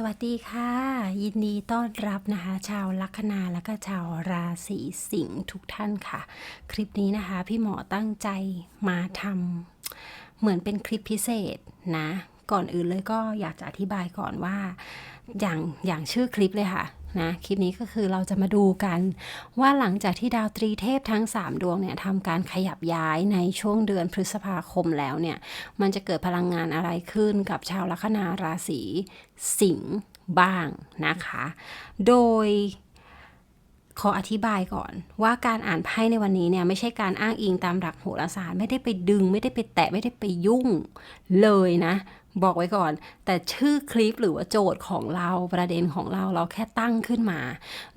สวัสดีค่ะ ยินดีต้อนรับนะคะ ชาวลัคนาและก็ชาวราศีสิงห์ทุกท่านค่ะ คลิปนี้นะคะ พี่หมอตั้งใจมาทำเหมือนเป็นคลิปพิเศษนะ ก่อนอื่นเลยก็อยากจะอธิบายก่อนว่า อย่างอย่างชื่อคลิปเลยค่ะนะคลิปนี้ก็คือเราจะมาดูกันว่าหลังจากที่ดาวตรีเทพทั้ง 3 ดวงเนี่ยทำการขยับย้ายในช่วงเดือนพฤษภาคมแล้วเนี่ย มันจะเกิดพลังงานอะไรขึ้นกับชาวลัคนาราศีสิงห์บ้างนะคะ โดยขออธิบายก่อนว่าการอ่านไพ่ในวันนี้เนี่ยไม่ใช่การอ้างอิงตามหลักโหราศาสตร์ไม่ได้ไปดึง ไม่ได้ไปแตะไม่ได้ไปยุ่งเลยนะบอกไว้ก่อน แต่ชื่อคลิปหรือว่าโจทย์ของเราประเด็นของเราเราแค่ตั้งขึ้นมา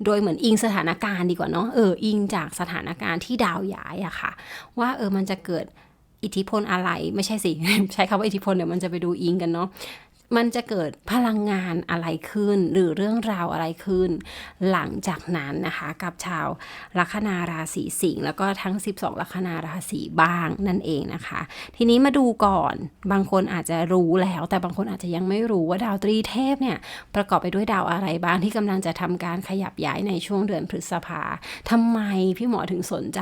โดยเหมือนอิงสถานการณ์ดีกว่าเนาะเอออิงจากสถานการณ์ที่ดาวย้ายอะค่ะ ว่าเออมันจะเกิดอิทธิพลอะไรไม่ใช่สิ ใช้คำว่าอิทธิพลเดี๋ยวมันจะไปดูอิงกันเนาะ มันจะเกิดพลังงานอะไรขึ้น หรือเรื่องราวอะไรขึ้น หลังจากนั้นนะคะกับชาวลัคนาราศีสิงห์แล้วก็ทั้ง 12 ลัคนาราศีบ้างนั่นเองนะคะ ทีนี้มาดูก่อนบางคนอาจจะรู้แล้ว แต่บางคนอาจจะยังไม่รู้ว่าดาวตรีเทพเนี่ยประกอบไปด้วยดาวอะไรบ้างที่กำลังจะทำการขยับย้ายในช่วงเดือนพฤษภาทำไมพี่หมอถึงสนใจ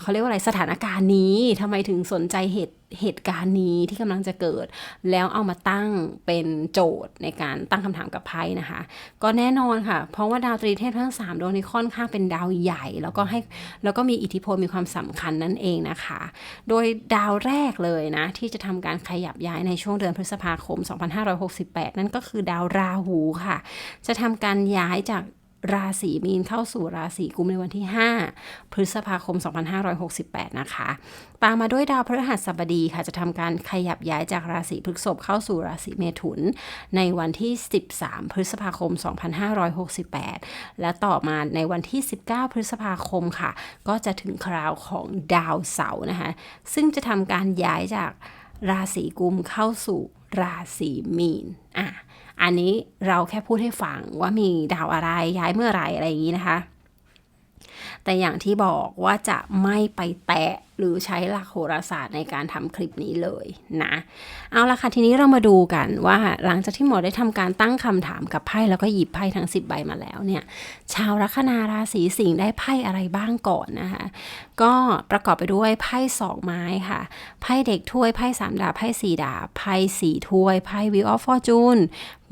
เขาเรียกว่าอะไรสถานการณ์นี้ทำไมถึงสนใจเหตุเหตุการณ์นี้ที่กำลังจะเกิด แล้วเอามาตั้งเป็นโจทย์ในการตั้งคำถามกับไพ่นะคะ ก็แน่นอนค่ะ เพราะว่าดาวตรีเทพทั้ง 3 ดวงนี้ค่อนข้างเป็นดาวใหญ่ แล้วก็ให้แล้วก็มีอิทธิพลมีความสำคัญนั่นเองนะคะ โดยดาวแรกเลยนะ ที่จะทำการขยับย้ายในช่วงเดือนพฤษภาคม 2568 นั่นก็คือดาวราหูค่ะ จะทำการย้ายจาก ราศีมีนเข้าสู่ราศีกุมในวันที่ 5 พฤษภาคม 2568 นะคะ ตามมาด้วยดาวพฤหัสบดีค่ะ จะทำการขยับย้ายจากราศีพฤษภเข้าสู่ราศีเมถุน ในวันที่ 13 พฤษภาคม 2568 และต่อมาในวันที่ 19 พฤษภาคมค่ะ ก็จะถึงคราวของดาวเสาร์นะคะ ซึ่งจะทำการย้ายจากราศีกุมเข้าสู่ราศีมีนอะ อันนี้เราแค่พูดให้ฟังว่ามีดาวอะไรย้ายเมื่อไรอะไรอย่างนี้นะคะ แต่อย่างที่บอกว่าจะไม่ไปแตะหรือใช้หลักโหราศาสตร์ในการทำคลิปนี้เลยนะ เอาละค่ะ ทีนี้เรามาดูกันว่าหลังจากที่หมอได้ทำการตั้งคำถามกับไพ่แล้วก็หยิบไพ่ทั้ง 10 ใบมาแล้วเนี่ย ชาวลัคนาราศีสิงห์ได้ไพ่อะไรบ้างก่อนนะคะ ก็ประกอบไปด้วยไพ่สองไม้ค่ะ ไพ่เด็กถ้วย ไพ่สามดาบ ไพ่สี่ดาบ ไพ่สี่ถ้วย ไพ่วิวออฟฟอร์จูน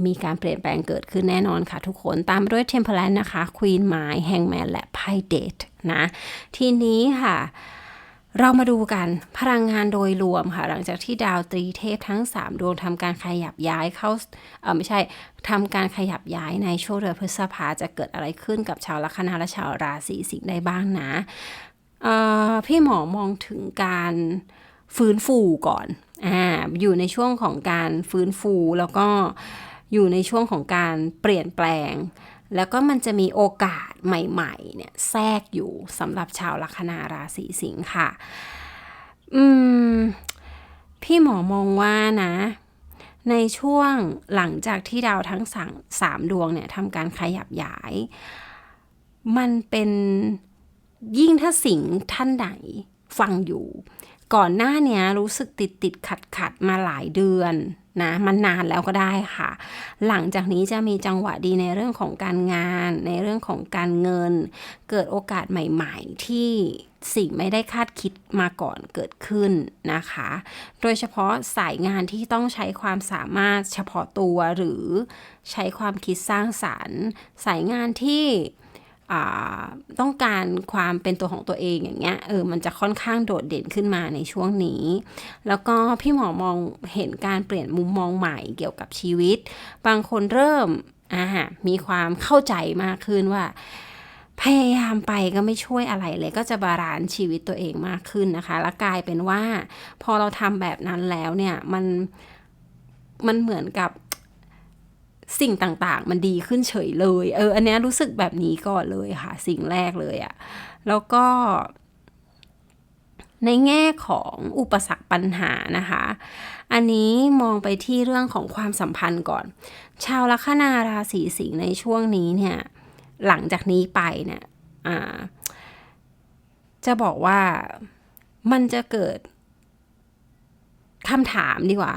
มีการเปลี่ยนแปลงเกิดขึ้นแน่นอนค่ะทุกคน ตามด้วยเทมเพลนนะคะ ควีนไม้แฮงแมนและไพ่เดทนะ ทีนี้ค่ะ เรามาดูกันพลังงานโดยรวมค่ะ หลังจากที่ดาวตรีเทพทั้ง 3 ดวงทำการขยับย้ายเข้าเออไม่ใช่ทำการขยับย้ายในช่วงเดือนพฤษภาจะเกิดอะไรขึ้นกับชาวลัคนาและชาวราศีสิงห์ได้บ้างนะพี่หมอมองถึงการฟื้นฟูก่อนอ่าอยู่ในช่วงของการฟื้นฟูแล้วก็อยู่ในช่วงของการเปลี่ยนแปลง แล้วก็มันจะมีโอกาสใหม่ๆเนี่ยแทรกอยู่สำหรับชาวลัคนาราศีสิงห์ค่ะ อืม พี่หมอมองว่านะ ในช่วงหลังจากที่ดาวทั้งสามสามดวงเนี่ยทำการขยับย้าย มันเป็นยิ่งถ้าสิงห์ท่านไหนฟังอยู่ ก่อนหน้าเนี้ยรู้สึกติดติดขัดขัดมาหลายเดือนนะมันนานแล้วก็ได้ค่ะ หลังจากนี้จะมีจังหวะดีในเรื่องของการงาน ในเรื่องของการเงิน เกิดโอกาสใหม่ๆ ที่สิ่งไม่ได้คาดคิดมาก่อนเกิดขึ้นนะคะ โดยเฉพาะสายงานที่ต้องใช้ความสามารถเฉพาะตัวหรือใช้ความคิดสร้างสารรค์ สายงานที่ ต้องการความเป็นตัวของตัวเองอย่างเงี้ยเออมันจะค่อนข้างโดดเด่นขึ้นมาในช่วงนี้ แล้วก็พี่หมอมองเห็นการเปลี่ยนมุมมองใหม่เกี่ยวกับชีวิต บางคนเริ่มอ่ามีความเข้าใจมากขึ้นว่า พยายามไปก็ไม่ช่วยอะไรเลยก็จะบาลานซ์ชีวิตตัวเองมากขึ้นนะคะ แล้วกลายเป็นว่า พอเราทำแบบนั้นแล้วเนี่ยมันมันเหมือนกับ สิ่งต่างๆ มันดีขึ้นเฉยเลย เออ อันเนี้ยรู้สึกแบบนี้ก่อนเลยค่ะ สิ่งแรกเลยอะแล้วก็ ในแง่ของอุปสรรคปัญหานะคะ อันนี้มองไปที่เรื่องของความสัมพันธ์ก่อน ชาวลัคนาราศีสิงห์ในช่วงนี้เนี่ย หลังจากนี้ไปเนี่ยจะบอกว่ามันจะเกิดคำถามดีกว่า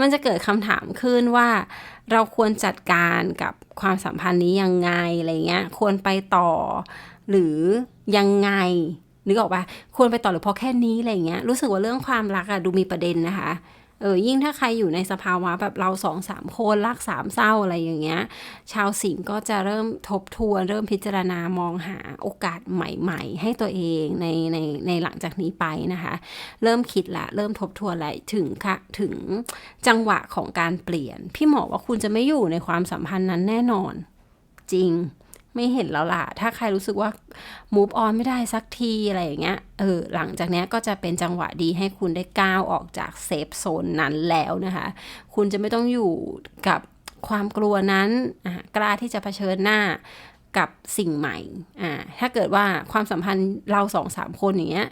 มันจะเกิดคำถามขึ้นว่า เราควรจัดการกับความสัมพันธ์นี้ยังไงอะไรเงี้ย ควรไปต่อ หรือยังไงนึกออกปะควรไปต่อหรือพอแค่นี้อะไรเงี้ยรู้สึกว่าเรื่องความรักอะดูมีประเด็นนะคะ เออยิ่งถ้าใครอยู่ในสภาวะแบบเราสองสามคนรักสามเศร้าอะไรอย่างเงี้ย ชาวสิงก็จะเริ่มทบทวน เริ่มพิจารณามองหาโอกาสใหม่ ๆ ให้ตัวเองในในในหลังจากนี้ไปนะคะ เริ่มคิดละ เริ่มทบทวนอะไรถึงค่ะถึงจังหวะของการเปลี่ยน พี่หมอว่าคุณจะไม่อยู่ในความสัมพันธ์นั้นแน่นอน จริง ไม่เห็นแล้วล่ะ ถ้าใครรู้สึกว่า move on ไม่ได้สักทีอะไรอย่างเงี้ย เออ หลังจากนี้ก็จะเป็นจังหวะดีให้คุณได้ก้าวออกจากเซฟโซนนั้นแล้วนะคะ คุณจะไม่ต้องอยู่กับความกลัวนั้น กล้าที่จะเผชิญหน้ากับสิ่งใหม่ อ่า ถ้าเกิดว่าความสัมพันธ์เราสองสามคนอย่างเงี้ย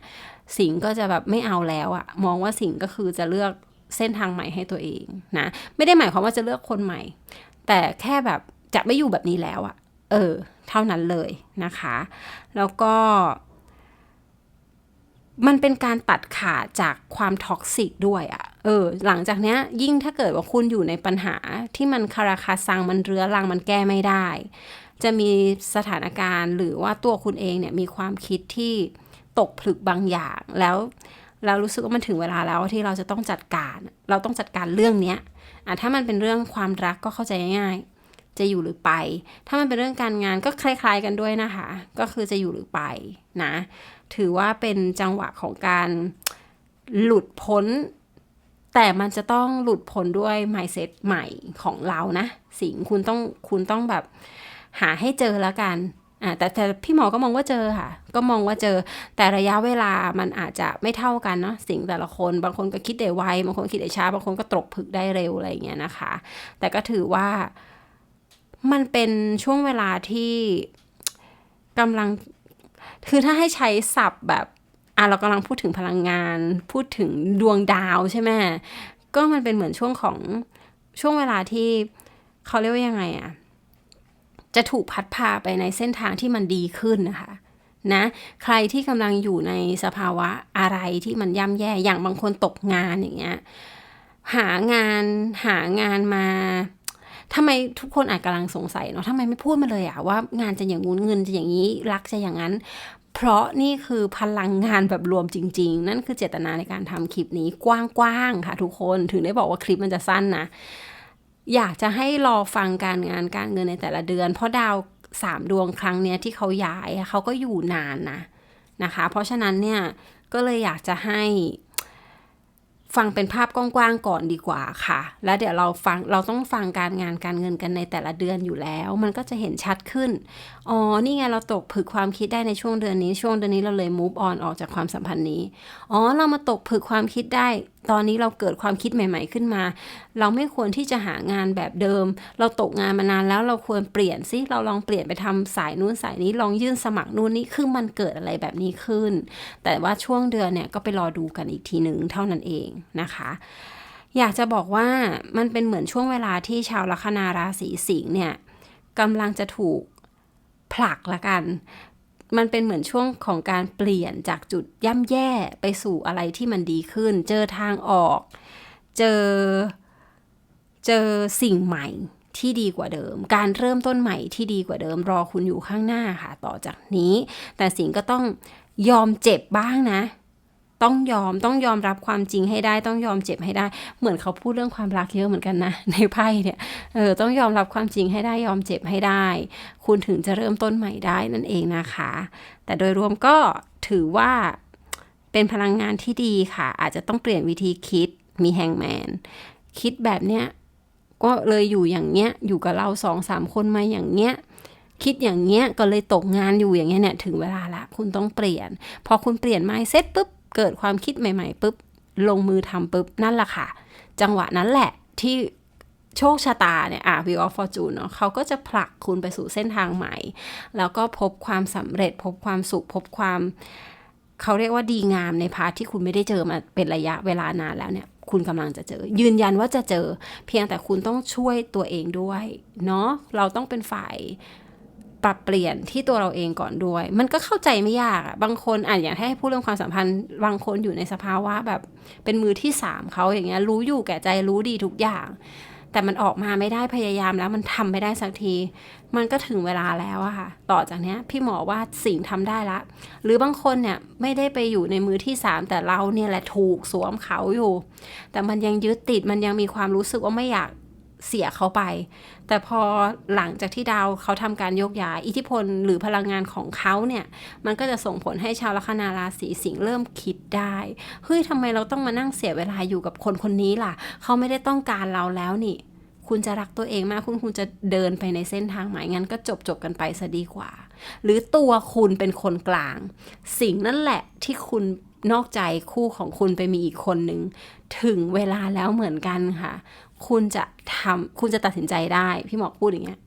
สิงก็จะแบบไม่เอาแล้วอะมองว่าสิงก็คือจะเลือกเส้นทางใหม่ให้ตัวเองนะ ไม่ได้หมายความว่าจะเลือกคนใหม่ แต่แค่แบบจะไม่อยู่แบบนี้แล้วอะ เออ เท่านั้นเลยนะคะ แล้วก็ มันเป็นการตัดขาดจากความท็อกซิกด้วยอะ่ะ เออ หลังจากเนี้ย ยิ่งถ้าเกิดว่าคุณอยู่ในปัญหาที่มันคาราคาซังมันเรื้อรังมันแก้ไม่ได้ จะมีสถานการณ์หรือว่าตัวคุณเองเนี่ยมีความคิดที่ตกผลึกบางอย่างแล้วเรารู้สึกว่ามันถึงเวลาแล้วที่เราจะต้องจัดการ เราต้องจัดการเรื่องเนี้ยอะถ้ามันเป็นเรื่องความรักก็เข้าใจง่าย จะอยู่หรือไป ถ้ามันเป็นเรื่องการงานก็คล้าย ๆกันด้วยนะคะ ก็คือจะอยู่หรือไปนะ ถือว่าเป็นจังหวะของการหลุดพ้น แต่มันจะต้องหลุดพ้นด้วย mindset ใหม่ของเรานะ สิ่งคุณต้องคุณต้องแบบหาให้เจอแล้วกันอ่าแต่แต่พี่หมอก็มองว่าเจอค่ะ ก็มองว่าเจอ แต่ระยะเวลามันอาจจะไม่เท่ากันเนาะสิ่งแต่ละคน บางคนก็คิดได้ไวบางคนคิดได้ช้า บางคนก็ตกผึกได้เร็วอะไรเงี้ยนะคะ แต่ก็ถือว่า มันเป็นช่วงเวลาที่กำลัง คือถ้าให้ใช้ศัพท์แบบ อะเรากำลังพูดถึงพลังงาน พูดถึงดวงดาวใช่ไหมก็มันเป็นเหมือนช่วงของช่วงเวลาที่เขาเรียกว่ายังไงอะจะถูกพัดพาไปในเส้นทางที่มันดีขึ้นนะคะนะใครที่กำลังอยู่ในสภาวะอะไรที่มันย่ำแย่อย่างบางคนตกงานอย่างเงี้ยหางานหางานมา ทำไมทุกคนอาจกำลังสงสัยเนาะทำไมไม่พูดมาเลยอะว่างานจะอย่างงู้นเงินจะอย่างนี้รักจะอย่างนั้น เพราะนี่คือพลังงานแบบรวมจริง ๆ นั่นคือเจตนาในการทำคลิปนี้กว้างๆค่ะ ทุกคนถึงได้บอกว่าคลิปมันจะสั้นนะอยากจะให้รอฟังการงานการเงินในแต่ละเดือน เพราะดาวสามดวงครั้งเนี้ยที่เขาย้ายเขาก็อยู่นานนะนะคะ เพราะฉะนั้นเนี่ยก็เลยอยากจะให้ ฟังเป็นภาพกว้างๆก่อนดีกว่าค่ะ แล้วเดี๋ยวเราฟังเราต้องฟังการงานการเงินกันในแต่ละเดือนอยู่แล้ว มันก็จะเห็นชัดขึ้น อ๋อ นี่ไงเราตกผึกความคิดได้ในช่วงเดือนนี้ ช่วงเดือนนี้เราเลย move on ออกจากความสัมพันธ์นี้ อ๋อ เรามาตกผึกความคิดได้ตอนนี้เราเกิดความคิดใหม่ ๆ ขึ้นมา เราไม่ควรที่จะหางานแบบเดิม เราตกงานมานานแล้วเราควรเปลี่ยนซิเราลองเปลี่ยนไปทำสายนู้นสายนี้ลองยื่นสมัครนู่นนี่คือมันเกิดอะไรแบบนี้ขึ้น แต่ว่าช่วงเดือนเนี่ยก็ไปรอดูกันอีกทีหนึ่งเท่านั้นเองนะคะอยากจะบอกว่ามันเป็นเหมือนช่วงเวลาที่ชาวลัคนาราศีสิงห์เนี่ยกำลังจะถูกผลักละกัน มันเป็นเหมือนช่วงของการเปลี่ยนจากจุดย่ำแย่ไปสู่อะไรที่มันดีขึ้น เจอทางออก เจอ เจอสิ่งใหม่ที่ดีกว่าเดิม การเริ่มต้นใหม่ที่ดีกว่าเดิม รอคุณอยู่ข้างหน้าค่ะต่อจากนี้ แต่สิ่งก็ต้องยอมเจ็บบ้างนะ ต้องยอมต้องยอมรับความจริงให้ได้ ต้องยอมเจ็บให้ได้ เหมือนเขาพูดเรื่องความรักเยอะเหมือนกันนะ ในไพ่เนี่ยเออต้องยอมรับความจริงให้ได้ยอมเจ็บให้ได้ คุณถึงจะเริ่มต้นใหม่ได้นั่นเองนะคะ แต่โดยรวมก็ถือว่าเป็นพลังงานที่ดีค่ะ อาจจะต้องเปลี่ยนวิธีคิดมีแฮงแมนคิดแบบเนี้ยก็เลยอยู่อย่างเงี้ยอยู่กับเราสองสามคนมาอย่างเงี้ยคิดอย่างเงี้ยก็เลยตกงานอยู่อย่างเงี้ยเนี่ยถึงเวลาละคุณต้องเปลี่ยน พอคุณเปลี่ยนไมเซ็ตปุ๊บ เกิดความคิดใหม่ๆปุ๊บลงมือทำปุ๊บนั่นแหละค่ะ จังหวะนั้นแหละที่โชคชะตาเนี่ยอะ Wheel of Fortune เนาะเขาก็จะผลักคุณไปสู่เส้นทางใหม่ แล้วก็พบความสำเร็จ พบความสุข พบความเขาเรียกว่าดีงามในพาร์ทที่คุณไม่ได้เจอมาเป็นระยะเวลานานแล้วเนี่ย คุณกำลังจะเจอ ยืนยันว่าจะเจอ เพียงแต่คุณต้องช่วยตัวเองด้วย เนาะเราต้องเป็นฝ่าย ปรับเปลี่ยนที่ตัวเราเองก่อนด้วย มันก็เข้าใจไม่ยากอะบางคนอะอย่างให้พูดเรื่องความสัมพันธ์ บางคนอยู่ในสภาวะแบบ เป็นมือที่สามเขาอย่างเงี้ยรู้อยู่แก่ใจรู้ดีทุกอย่าง แต่มันออกมาไม่ได้พยายามแล้วมันทำไม่ได้สักที มันก็ถึงเวลาแล้วอะค่ะ ต่อจากเนี้ยพี่หมอว่าสิ่งทำได้ละ หรือบางคนเนี่ยไม่ได้ไปอยู่ในมือที่สามแต่เราเนี่ยแหละถูกสวมเขาอยู่ แต่มันยังยึดติดมันยังมีความรู้สึกว่าไม่อยาก เสียเขาไป แต่พอหลังจากที่ดาวเขาทำการโยกย้ายอิทธิพลหรือพลังงานของเขาเนี่ย มันก็จะส่งผลให้ชาวลัคนาราศีสิงห์เริ่มคิดได้ เฮ้ยทำไมเราต้องมานั่งเสียเวลาอยู่กับคนคนนี้ล่ะ เขาไม่ได้ต้องการเราแล้วนี่ คุณจะรักตัวเองมากคุณคุณจะเดินไปในเส้นทางใหม่งั้นก็จบจบกันไปซะดีกว่า หรือตัวคุณเป็นคนกลาง สิ่งนั่นแหละที่คุณนอกใจคู่ของคุณไปมีอีกคนหนึ่ง ถึงเวลาแล้วเหมือนกันค่ะ คุณจะทำคุณจะตัดสินใจได้ พี่หมอพูดอย่างเงี้ย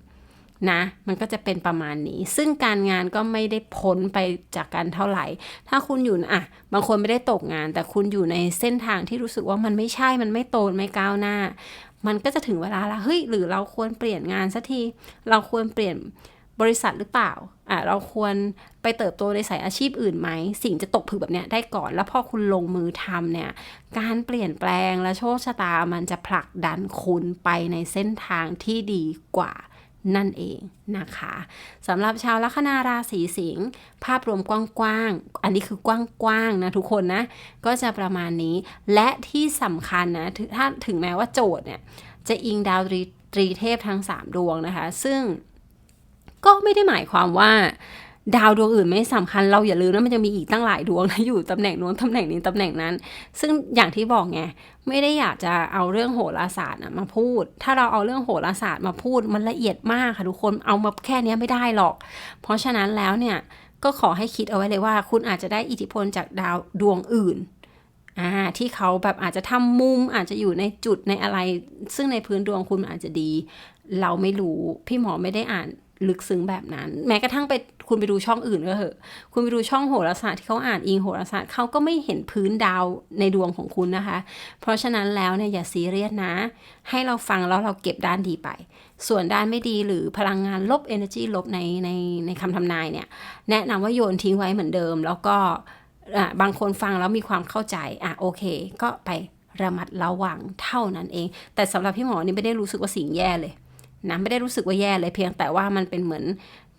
นะ มันก็จะเป็นประมาณนี้ ซึ่งการงานก็ไม่ได้พ้นไปจากกันเท่าไหร่ ถ้าคุณอยู่อะ บางคนไม่ได้ตกงาน แต่คุณอยู่ในเส้นทางที่รู้สึกว่ามันไม่ใช่ มันไม่โตไม่ก้าวหน้า มันก็จะถึงเวลาละเฮ้ย หรือเราควรเปลี่ยนงานสักที เราควรเปลี่ยน บริษัทหรือเปล่าอะเราควรไปเติบโตในสายอาชีพอื่นไหม สิ่งจะตกผลึกแบบเนี้ยได้ก่อน แล้วพอคุณลงมือทำเนี่ย การเปลี่ยนแปลงและโชคชะตามันจะผลักดันคุณไปในเส้นทางที่ดีกว่านั่นเองนะคะสำหรับชาวลัคนาราศีสิงห์ภาพรวมกว้างๆ อันนี้คือกว้างๆนะทุกคนนะ ก็จะประมาณนี้ และที่สำคัญนะถ้าถึงแม้ว่าโจทย์เนี่ย จะอิงดาวตรีเทพทั้ง 3 ดวงนะคะ ซึ่ง ก็ไม่ได้หมายความว่าดาวดวงอื่นไม่สำคัญเราอย่าลืมนะมันจะมีอีกตั้งหลายดวงนะอยู่ตำแหน่งนู้นตำแหน่งนี้ตำแหน่งนั้น ซึ่งอย่างที่บอกไงไม่ได้อยากจะเอาเรื่องโหราศาสตร์มาพูด ถ้าเราเอาเรื่องโหราศาสตร์มาพูดมันละเอียดมากค่ะทุกคนเอามาแค่นี้ไม่ได้หรอก เพราะฉะนั้นแล้วเนี่ยก็ขอให้คิดเอาไว้เลยว่า คุณอาจจะได้อิทธิพลจากดาวดวงอื่นอ่าที่เขาแบบอาจจะทำมุมอาจจะอยู่ในจุดในอะไร ซึ่งในพื้นดวงคุณอาจจะดี เราไม่รู้พี่หมอไม่ได้อ่าน ลึกซึ้งแบบนั้น แม้กระทั่งไปคุณไปดูช่องอื่นก็เหอะ คุณไปดูช่องโหราศาสตร์ที่เขาอ่านอิงโหราศาสตร์เขาก็ไม่เห็นพื้นดาวในดวงของคุณนะคะ เพราะฉะนั้นแล้วเนี่ยอย่าซีเรียสนะ ให้เราฟังแล้วเราเก็บด้านดีไป ส่วนด้านไม่ดีหรือพลังงานลบ energy ลบในในในคำทำนายเนี่ย แนะนำว่าโยนทิ้งไว้เหมือนเดิม แล้วก็บางคนฟังแล้วมีความเข้าใจอะโอเค ก็ไประมัดระวังเท่านั้นเอง แต่สำหรับพี่หมอนี่ไม่ได้รู้สึกว่าสิ่งแย่เลย นะไม่ได้รู้สึกว่าแย่เลยเพียงแต่ว่ามันเป็นเหมือน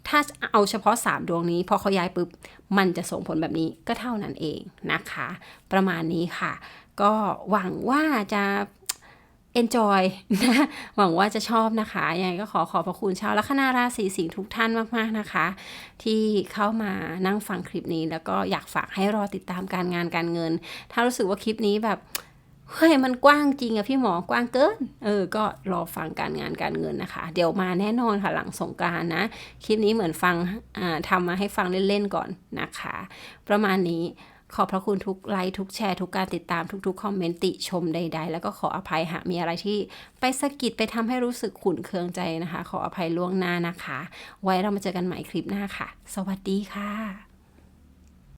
ถ้าเอาเฉพาะ 3 ดวงนี้ พอเขาย้ายปุ๊บ มันจะส่งผลแบบนี้ก็เท่านั้นเองนะคะ ประมาณนี้ค่ะ ก็หวังว่าจะ enjoy นะหวังว่าจะชอบนะคะยังไงก็ขอขอบพระคุณชาวลัคนาราศีสิงห์ทุกท่านมาก ๆ นะคะ ที่เข้ามานั่งฟังคลิปนี้ แล้วก็อยากฝากให้รอติดตามการงานการเงิน ถ้ารู้สึกว่าคลิปนี้แบบ เฮ้ยมันกว้างจริงอะพี่หมอกว้างเกิน เออ ก็รอฟังการงานการเงินนะคะ เดี๋ยวมาแน่นอนค่ะหลังสงการนะ คลิปนี้เหมือนฟังอ่าทำมาให้ฟังเล่นๆก่อนนะคะ ประมาณนี้ขอบพระคุณทุกไลค์ทุกแชร์ทุกการติดตามทุกๆคอมเมนต์ติชมใด ๆ แล้วก็ขออภัยหากมีอะไรที่ไปสะกิดไปทำให้รู้สึกขุ่นเคืองใจนะคะ ขออภัยล่วงหน้านะคะ ไว้เรามาเจอกันใหม่คลิปหน้าค่ะ สวัสดีค่ะ